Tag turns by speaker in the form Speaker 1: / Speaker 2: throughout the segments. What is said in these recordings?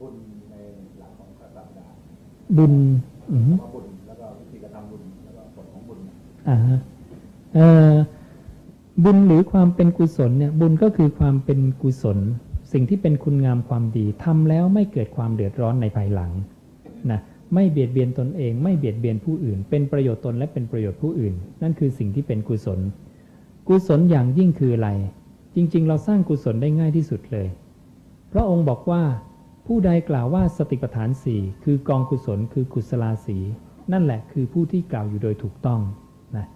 Speaker 1: บุญในหลักของศาสนา
Speaker 2: บุญอือฮึ
Speaker 1: เพราะบุญแล้วก็วิธีการทำบุญแล้วก็ผลของบุญเนี่ย
Speaker 2: อ่าฮะเอ่อบุญหรือความเป็นกุศลเนี่ย บุญก็คือความเป็นกุศล สิ่งที่เป็นคุณงามความดีทำแล้วไม่เกิดความเดือดร้อนในภายหลังนะไม่เบียดเบียนตนเอง ไม่เบียดเบียนผู้อื่น เป็นประโยชน์ตนและเป็นประโยชน์ผู้อื่น นั่นคือสิ่งที่เป็นกุศล กุศลอย่างยิ่งคืออะไร จริง ๆ เราสร้างกุศลได้ง่ายที่สุดเลย พระองค์บอกว่าผู้ใดกล่าวว่าสติปัฏฐานสี่คือกองกุศลคือกุศลาสีนั่นแหละคือผู้ที่กล่าวอยู่โดยถูกต้องนะ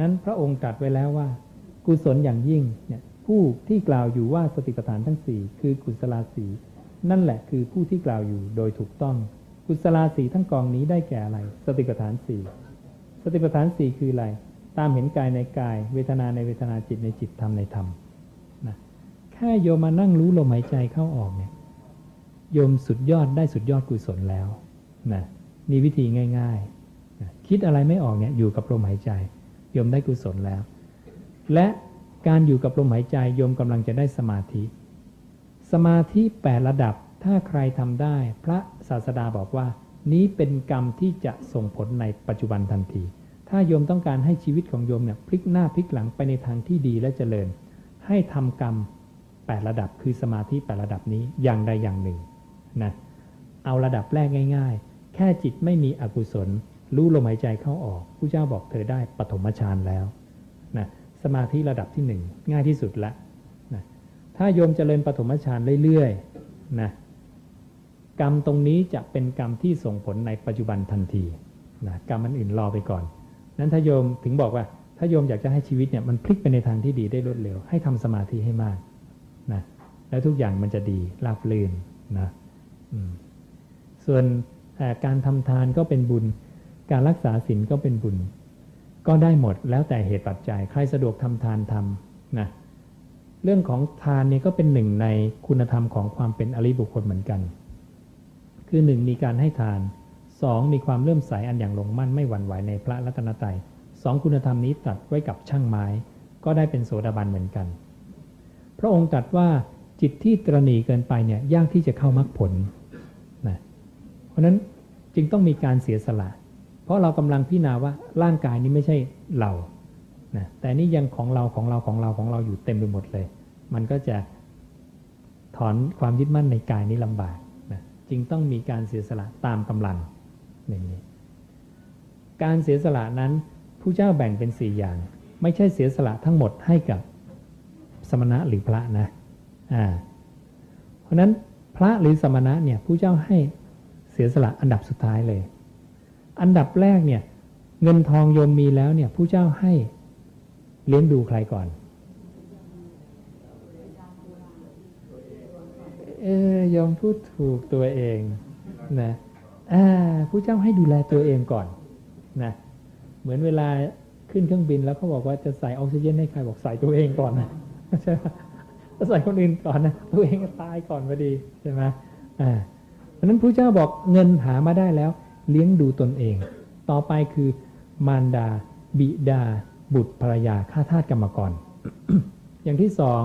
Speaker 2: นั้นพระองค์ตรัสไว้แล้วว่า กุศลอย่างยิ่งเนี่ยผู้ที่กล่าวอยู่ว่าสติปัฏฐานทั้งสี่คือกุศลาสีนั่นแหละคือผู้ที่กล่าวอยู่โดยถูกต้อง กุศลาสีทั้งกองนี้ได้แก่อะไร สติปัฏฐานสี่สติปัฏฐานสี่คืออะไร ตามเห็นกายในกาย เวทนาในเวทนาจิตในจิตธรรมในธรรม แค่โยมมานั่งรู้ลมหายใจเข้าออกเนี่ยโยมสุดยอดได้สุดยอดกุศลแล้วนะมีวิธีง่ายๆนะคิดอะไรไม่ออกเนี่ยอยู่กับลมหายใจโยมได้กุศลแล้ว และการอยู่กับลมหายใจโยมกำลังจะได้สมาธิ สมาธิแปดระดับถ้าใครทำได้ พระศาสดาบอกว่า นี้เป็นกรรมที่จะส่งผลในปัจจุบันทันที ถ้าโยมต้องการให้ชีวิตของโยมเนี่ยพลิกหน้าพลิกหลังไปในทางที่ดีและเจริญ ให้ทำกรรม แปดระดับ คือสมาธิแปดระดับนี้อย่างใดอย่างหนึ่งนะเอาระดับแรกง่าย ๆ แค่จิตไม่มีอกุศล รู้ลมหายใจเข้าออกผู้เจ้าบอกเธอได้ปฐมฌานแล้วนะสมาธิระดับที่หนึ่งง่ายที่สุดละนะถ้าโยมเจริญปฐมฌานเรื่อยๆนะกรรมตรงนี้จะเป็นกรรมที่ส่งผลในปัจจุบันทันทีนะกรรมอันอื่นรอไปก่อน นั้นถ้าโยมถึงบอกว่า ถ้าโยมอยากจะให้ชีวิตเนี่ยมันพลิกไปในทางที่ดีได้รวดเร็ว ให้ทำสมาธิให้มาก นะแล้วทุกอย่างมันจะดีราบรื่นนะส่วนการทำทานก็เป็นบุญ การรักษาศีลก็เป็นบุญ ก็ได้หมดแล้วแต่เหตุปัจจัยใครสะดวกทำทานทำนะเรื่องของทานเนี่ยก็เป็นหนึ่งในคุณธรรมของความเป็นอริบุคคลเหมือนกัน คือหนึ่งมีการให้ทานสองมีความเลื่มใสอันอย่างลงมั่นไม่หวั่นไหวในพระรัตนตรัยสองคุณธรรมนี้ตัดไว้กับช่างไม้ ก็ได้เป็นโสดาบันเหมือนกัน พระองค์ตรัสว่าจิตที่ตรณีเกินไปเนี่ยยากที่จะเข้ามรรคผลนะเพราะนั้นจึงต้องมีการเสียสละ เพราะเรากำลังพิจารณาว่าร่างกายนี้ไม่ใช่เรานะแต่นี่ยังของเราของเราของเราของเราอยู่เต็มไปหมดเลย มันก็จะถอนความยึดมั่นในกายนี้ลำบากนะจึงต้องมีการเสียสละตามกำลังอย่างนี้การเสียสละนั้นผู้เจ้าแบ่งเป็นสี่อย่าง ไม่ใช่เสียสละทั้งหมดให้กับ สมณะหรือพระนะอ่าเพราะนั้นพระหรือสมณะเนี่ยผู้เจ้าให้เสียสละอันดับสุดท้ายเลย อันดับแรกเนี่ยเงินทองโยมมีแล้วเนี่ยผู้เจ้าให้เลี้ยงดูใครก่อนเออยอมพูดถูกตัวเองนะอ่าผู้เจ้าให้ดูแลตัวเองก่อนนะเหมือนเวลาขึ้นเครื่องบินแล้วเขาบอกว่าจะใส่ออกซิเจนให้ใครบอกใส่ตัวเองก่อนนะ ใช่ไหมถ้าใส่คนอื่นก่อนนะตัวเองตายก่อนพอดีใช่ไหมอ่าเพราะนั้นผู้เจ้าบอกเงินหามาได้แล้ว เลี้ยงดูตนเอง ต่อไปคือมารดา บิดา บุตรภรรยาข้าทาสกรรมกร อย่างที่สอง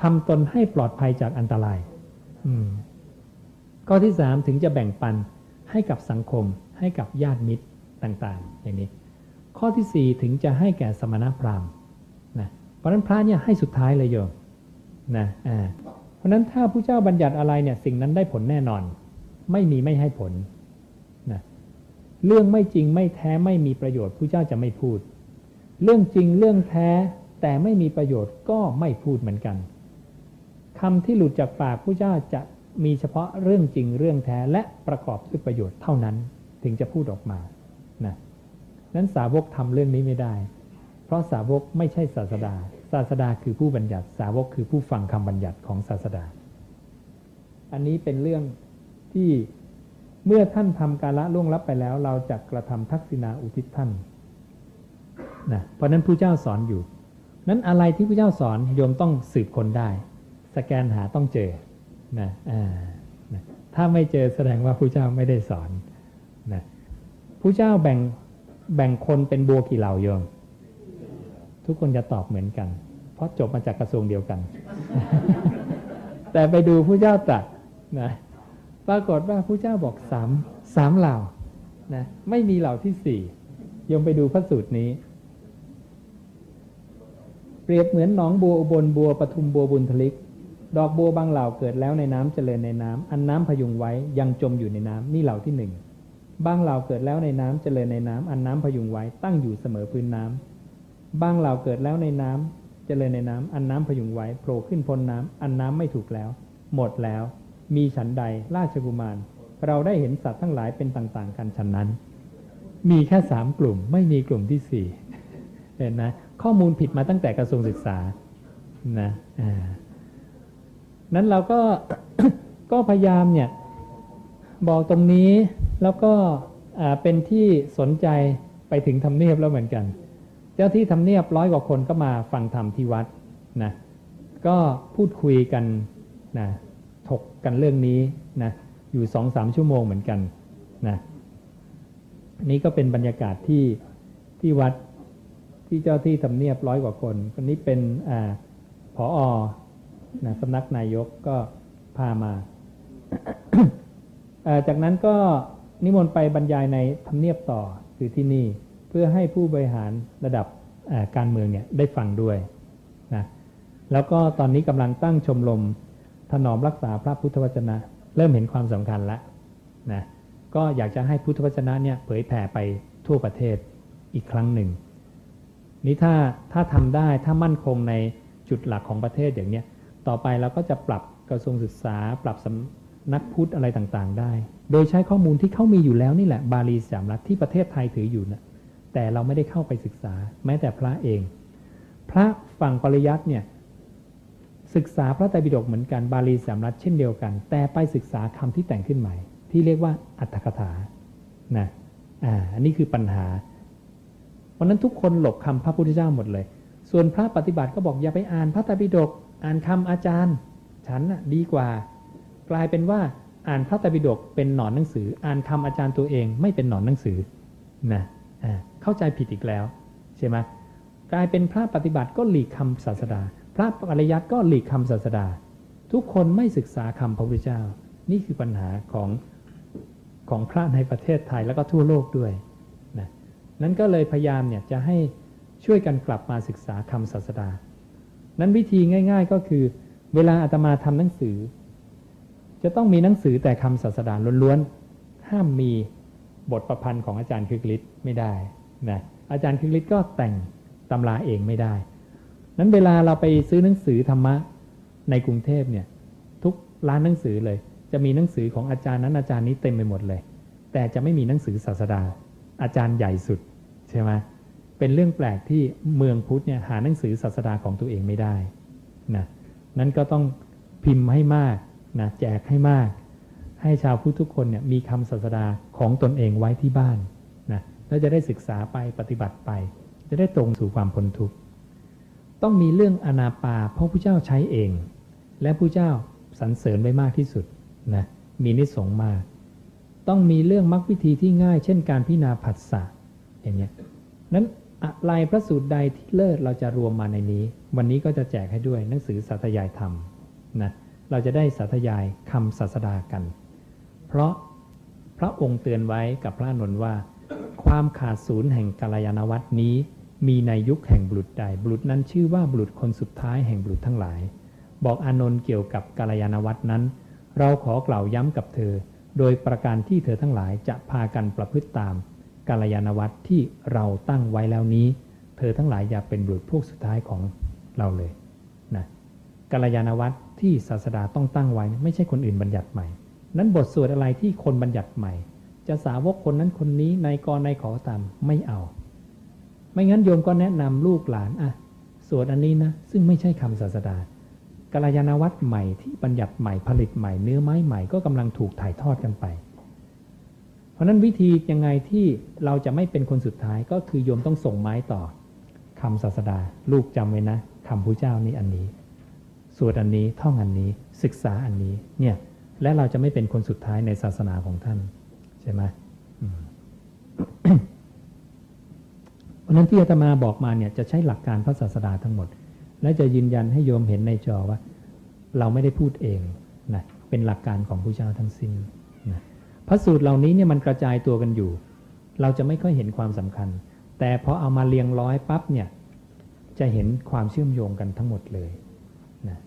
Speaker 2: ทำตนให้ปลอดภัยจากอันตรายอืมข้อที่สามถึงจะแบ่งปันให้กับสังคม ให้กับญาติมิตรต่าง ๆ อย่างนี้ ข้อที่สี่ถึงจะให้แก่สมณพราหมณ์ เพราะนั้นพระเนี่ยให้สุดท้ายเลยโยมนะอ่าเพราะนั้นถ้าผู้เจ้าบัญญัติอะไรเนี่ยสิ่งนั้นได้ผลแน่นอน ไม่มีไม่ให้ผลนะเรื่องไม่จริงไม่แท้ไม่มีประโยชน์ผู้เจ้าจะไม่พูด เรื่องจริงเรื่องแท้แต่ไม่มีประโยชน์ก็ไม่พูดเหมือนกันคำที่หลุดจากปากผู้เจ้าจะมีเฉพาะเรื่องจริงเรื่องแท้และประกอบด้วยประโยชน์เท่านั้น ถึงจะพูดออกมานะนั้นสาวกทำเรื่องนี้ไม่ได้ เพราะสาวกไม่ใช่ศาสดา ศาสดาคือผู้บัญญัติ สาวกคือผู้ฟังคำบัญญัติของศาสดา อันนี้เป็นเรื่องที่เมื่อท่านทำการละล่วงลับไปแล้ว เราจะกระทำทักษิณาอุทิศท่านนะเพราะนั้นผู้เจ้าสอนอยู่ นั้นอะไรที่ผู้เจ้าสอนโยมต้องสืบคนได้ สแกนหาต้องเจอนะนะถ้าไม่เจอแสดงว่าผู้เจ้าไม่ได้สอนนะผู้เจ้าแบ่งแบ่งคนเป็นบัวกี่เหล่าโยม ทุกคนจะตอบเหมือนกัน เพราะจบมาจากกระทรวงเดียวกัน แต่ไปดูผู้เจ้าตรัสนะปรากฏว่าพระเจ้าบอกสามสามเหล่านะไม่มีเหล่าที่สี่ยมไปดูพระสูตรนี้ เปรียบเหมือนหนองบัวอุบลบัวปทุมบัวบุญทลิก ดอกบัวบางเหล่าเกิดแล้วในน้ำเจริญในน้ำอันน้ำพยุงไว้ยังจมอยู่ในน้ำนี่เหล่าที่หนึ่งบางเหล่าเกิดแล้วในน้ำเจริญในน้ำอันน้ำพยุงไว้ตั้งอยู่เสมอพื้นน้ำ บางเหล่าเกิดแล้วในน้ำเจริญในน้ำอันน้ำพยุงไว้โผล่ขึ้นพ้นน้ำอันน้ำไม่ถูกแล้ว หมดแล้ว มีฉันใดราชกุมาร เราได้เห็นสัตว์ทั้งหลายเป็นต่างๆ กันฉันนั้น มีแค่สามกลุ่มไม่มีกลุ่มที่สี่เห็นนะข้อมูลผิดมาตั้งแต่กระทรวงศึกษานะนั้นเราก็ก็พยายามเนี่ยบอกตรงนี้แล้วก็เป็นที่สนใจไปถึงทำเนียบแล้วเหมือนกัน เจ้าที่ทำเนียบร้อยกว่าคนก็มาฟังธรรมที่วัดนะก็พูดคุยกันนะถกกันเรื่องนี้นะอยู่สองสามชั่วโมงเหมือนกันนะนี่ก็เป็นบรรยากาศที่ที่วัดที่เจ้าที่ทำเนียบร้อยกว่าคนคนนี้เป็นอ่าผออนะสำนักนายกก็พามาเอ่จากนั้นก็นิมนต์ไปบรรยายในทำเนียบต่อคือที่นี่ เพื่อให้ผู้บริหารระดับการเมืองเนี่ยได้ฟังด้วยนะแล้วก็ตอนนี้กำลังตั้งชมรมถนอมรักษาพระพุทธวจนะ เริ่มเห็นความสำคัญแล้วนะก็อยากจะให้พุทธวจนะเนี่ยเผยแผ่ไปทั่วประเทศอีกครั้งหนึ่ง นี่ถ้าถ้าทำได้ถ้ามั่นคงในจุดหลักของประเทศอย่างเนี้ยต่อไปเราก็จะปรับกระทรวงศึกษา ปรับสำนักพุทธอะไรต่างๆ ได้ โดยใช้ข้อมูลที่เขามีอยู่แล้วนี่แหละบาลีสามรัฐที่ประเทศไทยถืออยู่นะ แต่เราไม่ได้เข้าไปศึกษา แม้แต่พระเอง พระฝั่งปริยัติเนี่ยศึกษาพระไตรปิฎกเหมือนกันบาลีสามรัฐเช่นเดียวกัน แต่ไปศึกษาคำที่แต่งขึ้นใหม่ ที่เรียกว่าอัตถกถานะอ่าอันนี้คือปัญหา เพราะนั้นทุกคนหลบคำพระพุทธเจ้าหมดเลย ส่วนพระปฏิบัติก็บอกอย่าไปอ่านพระไตรปิฎกอ่านคำอาจารย์ ฉันน่ะดีกว่า กลายเป็นว่าอ่านพระไตรปิฎกเป็นหนอนหนังสือ อ่านคำอาจารย์ตัวเองไม่เป็นหนอนหนังสือนะอ่า เข้าใจผิดอีกแล้วใช่ไหมกลายเป็นพระปฏิบัติก็หลีกคำศาสดา พระปริยัติก็หลีกคำศาสดา ทุกคนไม่ศึกษาคำพระพุทธเจ้า นี่คือปัญหาของของพระในประเทศไทยแล้วก็ทั่วโลกด้วยนะนั้นก็เลยพยายามเนี่ยจะให้ช่วยกันกลับมาศึกษาคำศาสดา นั้นวิธีง่าย ๆ ก็คือ เวลาอาตมาทำหนังสือ จะต้องมีหนังสือแต่คำศาสดาล้วนๆห้ามมีบทประพันธ์ของอาจารย์คึกฤทธิ์ไม่ได้ นะอาจารย์คึกฤทธิ์ก็แต่งตำราเองไม่ได้ นั้นเวลาเราไปซื้อหนังสือธรรมะในกรุงเทพเนี่ยทุกร้านหนังสือเลย จะมีหนังสือของอาจารย์นั้นอาจารย์นี้เต็มไปหมดเลย แต่จะไม่มีหนังสือศาสดา อาจารย์ใหญ่สุดใช่ไหมเป็นเรื่องแปลกที่เมืองพุทธเนี่ยหาหนังสือศาสดาของตัวเองไม่ได้นะนั้นก็ต้องพิมพ์ให้มากนะแจกให้มาก ให้ชาวพุทธทุกคนเนี่ยมีคำศาสดาของตนเองไว้ที่บ้านนะ แล้วจะได้ศึกษาไปปฏิบัติไป จะได้ตรงสู่ความพ้นทุกข์ต้องมีเรื่องอนาปาเพราะผู้เจ้าใช้เอง และผู้เจ้าสรรเสริญไว้มากที่สุดนะมีนิสงมาก ต้องมีเรื่องมรรควิธีที่ง่าย เช่นการพิจารณาผัสสะอย่างเงี้ยนั้นอะไรพระสูตรใดที่เลิศเราจะรวมมาในนี้ วันนี้ก็จะแจกให้ด้วยหนังสือสาธยายธรรมนะเราจะได้สาธยายคำศาสดากัน เพราะพระองค์เตือนไว้กับพระอนนท์ว่า ความขาดศูนย์แห่งกาลยานวัตนี้ มีในยุคแห่งบุตรใดบุตรนั้นชื่อว่าบุตรคนสุดท้ายแห่งบุตรทั้งหลาย บอกอานนท์เกี่ยวกับกาลยานวัตนั้น เราขอกล่าวย้ำกับเธอ โดยประการที่เธอทั้งหลายจะพากันประพฤติตามกาลยานวัตที่เราตั้งไว้แล้วนี้ เธอทั้งหลายอย่าเป็นบุตรพวกสุดท้ายของเราเลยนะกาลยานวัตที่ศาสดาต้องตั้งไว้ไม่ใช่คนอื่นบัญญัติใหม่ นั้นบทสวดอะไรที่คนบัญญัติใหม่ จะสาวกคนนั้นคนนี้นายกรนายขอตามไม่เอา ไม่งั้นโยมก็แนะนำลูกหลานอะสวดอันนี้นะ ซึ่งไม่ใช่คำศาสดากาลยานวัตใหม่ที่บัญญัติใหม่ผลิตใหม่เนื้อไม้ใหม่ก็กำลังถูกถ่ายทอดกันไป เพราะนั้นวิธียังไงที่เราจะไม่เป็นคนสุดท้ายก็คือโยมต้องส่งไม้ต่อคำศาสดา ลูกจำไว้นะคำพระเจ้านี้อันนี้สวดอันนี้ท่องอันนี้ศึกษาอันนี้เนี่ยและเราจะไม่เป็นคนสุดท้ายในศาสนาของท่าน ช่ไหมเพราะนั้นที่อาตมาบอกมาเนี่ยจะใช้หลักการพระศาสดาทั้งหมด และจะยืนยันให้โยมเห็นในจอว่า เราไม่ได้พูดเองนะเป็นหลักการของผู้เจ้าทั้งสิ้นนะพระสูตรเหล่านี้เนี่ยมันกระจายตัวกันอยู่ เราจะไม่ค่อยเห็นความสำคัญ แต่พอเอามาเรียงร้อยปั๊บเนี่ย จะเห็นความเชื่อมโยงกันทั้งหมดเลยนะ